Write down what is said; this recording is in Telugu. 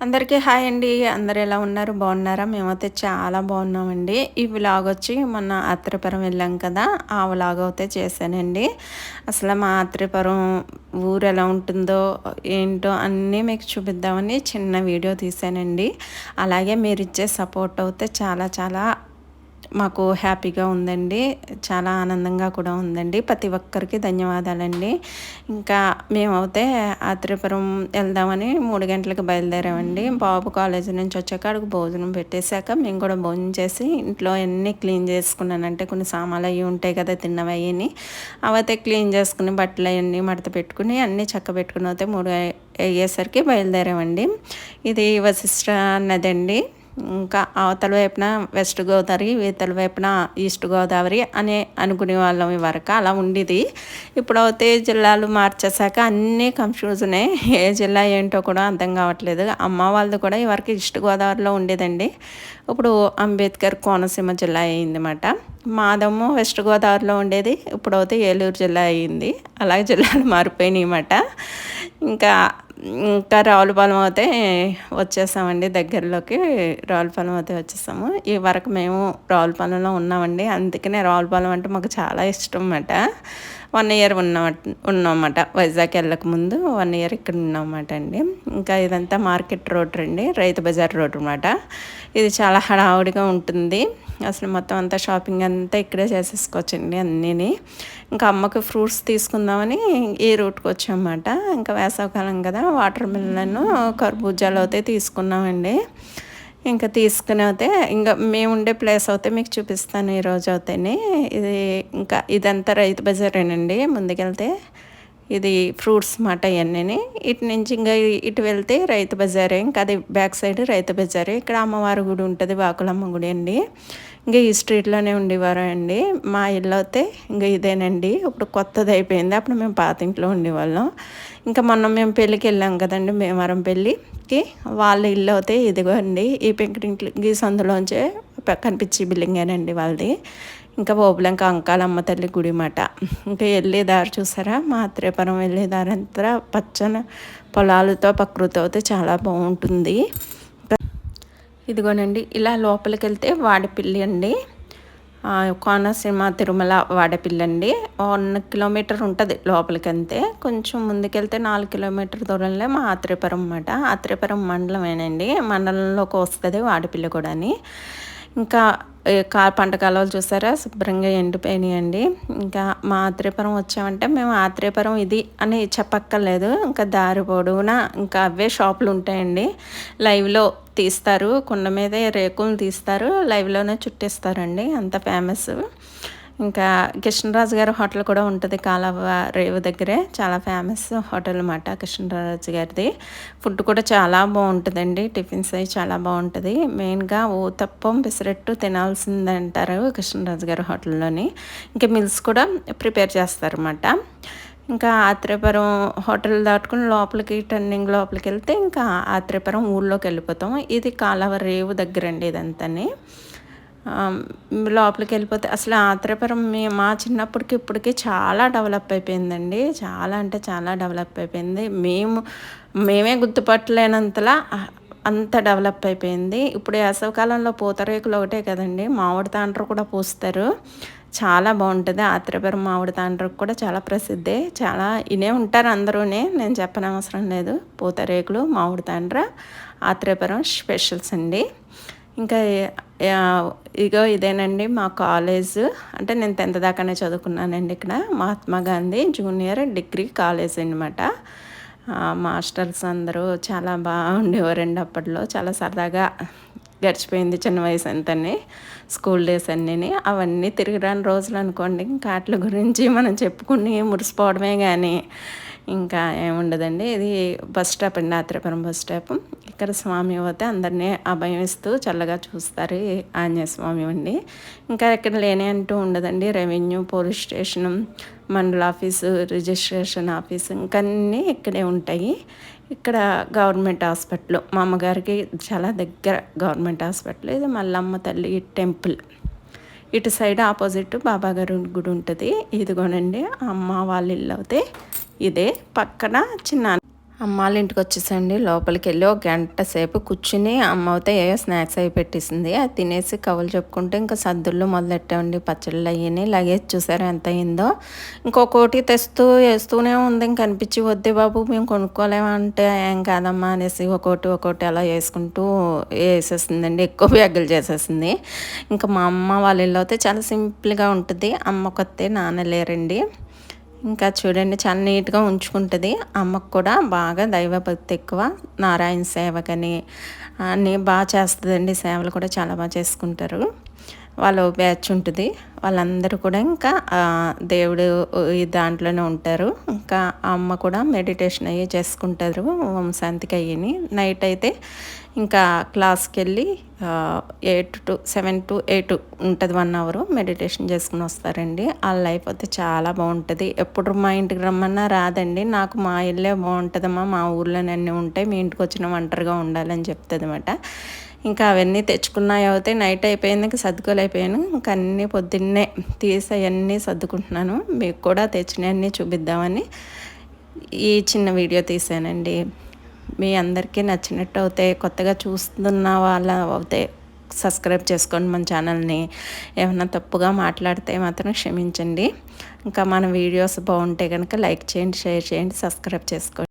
అందరికీ హాయ్ అండి. అందరు ఎలా ఉన్నారు? బాగున్నారా? మేమైతే చాలా బాగున్నామండి. ఈ వ్లాగ్ వచ్చి మొన్న ఆత్రిపురం వెళ్ళాం కదా ఆ వ్లాగ్ అయితే చేశానండి. అసలు మా ఆత్రిపురం ఊరు ఎలా ఉంటుందో ఏంటో అన్నీ మీకు చూపిద్దామని చిన్న వీడియో తీశానండి. అలాగే మీరు ఇచ్చే సపోర్ట్ అయితే చాలా చాలా మాకు హ్యాపీగా ఉందండి. చాలా ఆనందంగా కూడా ఉందండి. ప్రతి ఒక్కరికి ధన్యవాదాలండి. ఇంకా మేమైతే ఆత్రేపురం వెళ్దామని మూడు గంటలకు బయలుదేరామండి. బాబు కాలేజీ నుంచి వచ్చాక అడుగు భోజనం పెట్టేశాక మేము కూడా భోజనం చేసి ఇంట్లో అన్నీ క్లీన్ చేసుకున్నానంటే కొన్ని సామాన్లు అవి ఉంటాయి కదా తిన్నవి అవన్నీ అవైతే క్లీన్ చేసుకుని బట్టలు అవన్నీ మడత పెట్టుకుని అన్నీ చక్క పెట్టుకుని అయితే మూడు అయ్యేసరికి బయలుదేరామండి. ఇది వశిష్ట నదండి ఇంకా అవతల వైపున వెస్ట్ గోదావరి ఇవతల వైపున ఈస్ట్ గోదావరి అనే అనుకునే వాళ్ళం వరకు. అలా ఉండేది. ఇప్పుడు అయితే జిల్లాలు మార్చేశాక అన్నీ కన్ఫ్యూజనే ఏ జిల్లా ఏంటో కూడా అర్థం కావట్లేదు. అమ్మ వాళ్ళది కూడా ఇవరకు ఈస్ట్ గోదావరిలో ఉండేదండి. ఇప్పుడు అంబేద్కర్ కోనసీమ జిల్లా అయిందన్నమాట. మాదమ్మ వెస్ట్ గోదావరిలో ఉండేది. ఇప్పుడు అయితే ఏలూరు జిల్లా అయ్యింది అలాగే జిల్లాలు మారిపోయినాయి అన్నమాట. ఇంకా ఇంకా రావులపాలెం అయితే వచ్చేసామండి దగ్గరలోకి రావులపాలెం అయితే వచ్చేసాము. ఈ వరకు మేము రావులపాలెంలో ఉన్నామండి అందుకనే రావులపాలెం అంటే మాకు చాలా ఇష్టం అన్నమాట. వన్ ఇయర్ ఉన్న ఉన్నామాట వైజాగ్ వెళ్ళక ముందు వన్ ఇయర్ ఇక్కడ ఉన్నామాట అండి. ఇంకా ఇదంతా మార్కెట్ రోడ్ అండి. రైతు బజార్ రోడ్ అనమాట ఇది చాలా హడావుడిగా ఉంటుంది. అసలు మొత్తం అంతా షాపింగ్ అంతా ఇక్కడే చేసేసుకోవచ్చండి అన్నీని. ఇంకా అమ్మకి ఫ్రూట్స్ తీసుకుందామని ఈ రూట్కి వచ్చామన్నమాట. ఇంకా వేసవకాలం కదా వాటర్ మిల్లన్ కర్బూజాలు అయితే తీసుకున్నామండి. ఇంకా తీసుకుని అయితే ఇంకా మేము ఉండే ప్లేస్ అయితే మీకు చూపిస్తాను ఈరోజు అయితేనే. ఇది ఇంకా ఇదంతా రైతు బజారేనండి ముందుకెళ్తే. ఇది ఫ్రూట్స్ మాట ఇవన్నీ ఇటు నుంచి ఇంకా ఇటు వెళ్తే రైతు బజారే ఇంకా అది బ్యాక్ సైడ్ రైతు బజారే. ఇక్కడ అమ్మవారి గుడి ఉంటుంది వాకులమ్మ గుడి అండి. ఇంకా ఈ స్ట్రీట్లోనే ఉండేవారు అండి. మా ఇల్లు అయితే ఇంకా ఇదేనండి. ఇప్పుడు కొత్తది అయిపోయింది అప్పుడు మేము పాత ఇంట్లో ఉండేవాళ్ళం. ఇంకా మొన్న మేము పెళ్ళికి వెళ్ళాం కదండి మేమరం కి వాళ్ళ ఇల్లు అయితే ఇదిగో అండి ఈ పెంకుటింట్లో సందులోంచే కనిపించే బిల్డింగేనండి వాళ్ళది. ఇంకా ఓబులంక అంకాలమ్మ తల్లి గుడి మాట. ఇంకా వెళ్ళే దారి చూసారా? మా త్రిపురం వెళ్ళే దారి అంతా పచ్చని పొలాలతో ప్రకృతి అయితే చాలా బాగుంటుంది. ఇదిగోనండి ఇలా లోపలికి వెళ్తే వాడిపిల్లి అండి. కోనసీమ తిరుమల వాడపిల్లండి. అండి వన్ కిలోమీటర్ ఉంటుంది లోపలికి అంతే కొంచెం ముందుకెళ్తే నాలుగు కిలోమీటర్ దూరంలో మా ఆత్రేపురం అన్నమాట. ఆత్రేపురం మండలమేనండి. మండలంలోకి వస్తుంది వాడపిల్ల కూడా ఇంకా కా పంట కాలువలు చూసారా? శుభ్రంగా ఎండిపోయినాయండి. ఇంకా మా ఆత్రేయపురం వచ్చామంటే మేము ఆత్రేయపురం ఇది అని చెప్పక్కర్లేదు. ఇంకా దారి పొడవునా ఇంకా అవే షాపులు ఉంటాయండి. లైవ్లో తీస్తారు. కుండ మీదే రేకులు తీస్తారు. లైవ్లోనే చుట్టిస్తారండి. అంత ఫేమస్. ఇంకా కృష్ణరాజు గారి హోటల్ కూడా ఉంటుంది కాలవ రేవు దగ్గరే. చాలా ఫేమస్ హోటల్ అనమాట కృష్ణరాజు గారిది. ఫుడ్ కూడా చాలా బాగుంటుందండి. టిఫిన్స్ అవి చాలా బాగుంటుంది. మెయిన్గా ఊతప్పం పెసరట్టు తినాల్సింది అంటారు కృష్ణరాజు గారి హోటల్లోని. ఇంకా మిల్స్ కూడా ప్రిపేర్ చేస్తారన్నమాట. ఇంకా ఆత్రేపురం హోటల్ దాటుకుని లోపలికి టర్నింగ్ లోపలికి వెళ్తే ఇంకా ఆత్రేపురం ఊళ్ళోకి వెళ్ళిపోతాం ఇది కాలవ రేవు దగ్గరండి ఇదంతాని. లోపలికి వెళ్ళిపోతే అసలు ఆత్రేపురం మా చిన్నప్పటికి ఇప్పటికి చాలా డెవలప్ అయిపోయిందండి. చాలా అంటే చాలా డెవలప్ అయిపోయింది. మేము మేమే గుర్తుపట్టలేనంతలా అంత డెవలప్ అయిపోయింది. ఇప్పుడు వేసవకాలంలో పూతరేకులు ఒకటే కదండి. మామిడి తాండ్ర కూడా పూస్తారు. చాలా బాగుంటుంది. ఆత్రేపురం మామిడి తాండ్రకు కూడా చాలా ప్రసిద్ధి. చాలా ఇనే ఉంటారు అందరూనే. నేను చెప్పనవసరం లేదు. పూతరేకులు మామిడి తాండ్ర ఆత్రేపురం స్పెషల్స్ అండి. ఇంకా ఇగో ఇదేనండి మా కాలేజ్. అంటే నేను టెన్త్ దాకానే చదువుకున్నానండి ఇక్కడ. Mahatma Gandhi junior degree college అనమాట మాస్టర్స్ అందరూ చాలా బాగుండేవారండి అప్పట్లో. చాలా సరదాగా గడిచిపోయింది చిన్న వయసు అంతనే. స్కూల్ డేస్ అన్నీ అవన్నీ తిరిగి రాని రోజులు అనుకోండి ఇంకా వాటి గురించి మనం చెప్పుకుని మురిసిపోవడమే కానీ ఇంకా ఏముండదండి. ఇది బస్ స్టాప్ అండి ఆత్రేపురం బస్ స్టాప్. ఇక్కడ స్వామి పోతే అందరినీ అభయమిస్తూ చల్లగా చూస్తారు ఆంజనేయ స్వామి అండి. ఇంకా ఇక్కడ లేని అంటూ ఉండదండి. రెవెన్యూ పోలీస్ స్టేషన్ మండల ఆఫీసు రిజిస్ట్రేషన్ ఆఫీసు అన్నీ ఇక్కడే ఉంటాయి. ఇక్కడ గవర్నమెంట్ హాస్పిటల్ మా అమ్మగారికి చాలా దగ్గర గవర్నమెంట్ హాస్పిటల్. ఇది మల్లమ్మ తల్లి టెంపుల్. ఇటు సైడ్ ఆపోజిట్ బాబాగారు గుడి ఉంటుంది. ఇదిగోనండి అమ్మ వాళ్ళ ఇల్లు అయితే. ఇదే పక్కన చిన్న అమ్మాళ్ళ ఇంటికి వచ్చేసండి. లోపలికి వెళ్ళి ఒక గంట సేపు కూర్చుని అమ్మ అయితే ఏవో స్నాక్స్ అవి పెట్టేసింది. అది తినేసి కవులు చెప్పుకుంటే ఇంకా సద్దుళ్ళు మొదలెట్టామండి. పచ్చళ్ళు అయ్యి లగేజ్ చూసారా ఎంత అయిందో. ఇంకొకటి తెస్తూ వేస్తూనే ఉంది. ఇంక అనిపించి వద్దే బాబు మేము కొనుక్కోలేమంటే ఏం కాదమ్మా అనేసి ఒక్కోటి ఒక్కోటి అలా వేసుకుంటూ వేసేసిందండి. ఎక్కువ బ్యాగులు చేసేసింది. ఇంకా మా అమ్మ వాళ్ళ ఇల్లు అయితే చాలా సింపుల్గా ఉంటుంది. అమ్మ కొత్త నాన్న లేరండి. ఇంకా చూడండి చాలా నీట్గా ఉంచుకుంటుంది. అమ్మకు కూడా బాగా దైవభక్తి ఎక్కువ. నారాయణ సేవకని అన్నీ బాగా చేస్తుందండి. సేవలు కూడా చాలా బాగా చేసుకుంటారు. వాళ్ళ బ్యాచ్ ఉంటుంది. వాళ్ళందరూ కూడా ఇంకా దేవుడు దాంట్లోనే ఉంటారు. అక్క అమ్మ కూడా మెడిటేషన్ అయ్యి చేసుకుంటారు. వంశాంతికి అయ్యని. నైట్ అయితే ఇంకా క్లాస్కి వెళ్ళి eight to seven to eight ఉంటుంది వన్ అవర్ మెడిటేషన్ చేసుకుని వస్తారండి. ఆ లైఫ్ అయితే చాలా బాగుంటుంది. ఎప్పుడు మా ఇంటికి రమ్మన్నా రాదండి. నాకు మా ఇల్లే బాగుంటుందమ్మా. మా ఊర్లోనే అన్నీ ఉంటాయి. మీ ఇంటికి వచ్చిన ఒంటరిగా ఉండాలని చెప్తుంది అనమాట ఇంకా అవన్నీ తెచ్చుకున్నాయి అయితే నైట్ అయిపోయింది ఇంకా సర్దుకోలేకపోయాను ఇంకా అన్నీ పొద్దున్నే తీసి అవన్నీ సర్దుకుంటున్నాను. మీకు కూడా తెచ్చినవన్నీ చూపిద్దామని ఈ చిన్న వీడియో తీసానండి. మీ అందరికీ నచ్చినట్టు అవుతాయి కొత్తగా చూస్తున్న వాళ్ళ అవుతాయి సబ్స్క్రైబ్ చేసుకోండి మన ఛానల్ని. ఏమైనా తప్పుగా మాట్లాడితే మాత్రం క్షమించండి. ఇంకా మన వీడియోస్ బాగుంటే కనుక లైక్ చేయండి షేర్ చేయండి సబ్స్క్రైబ్ చేసుకోండి.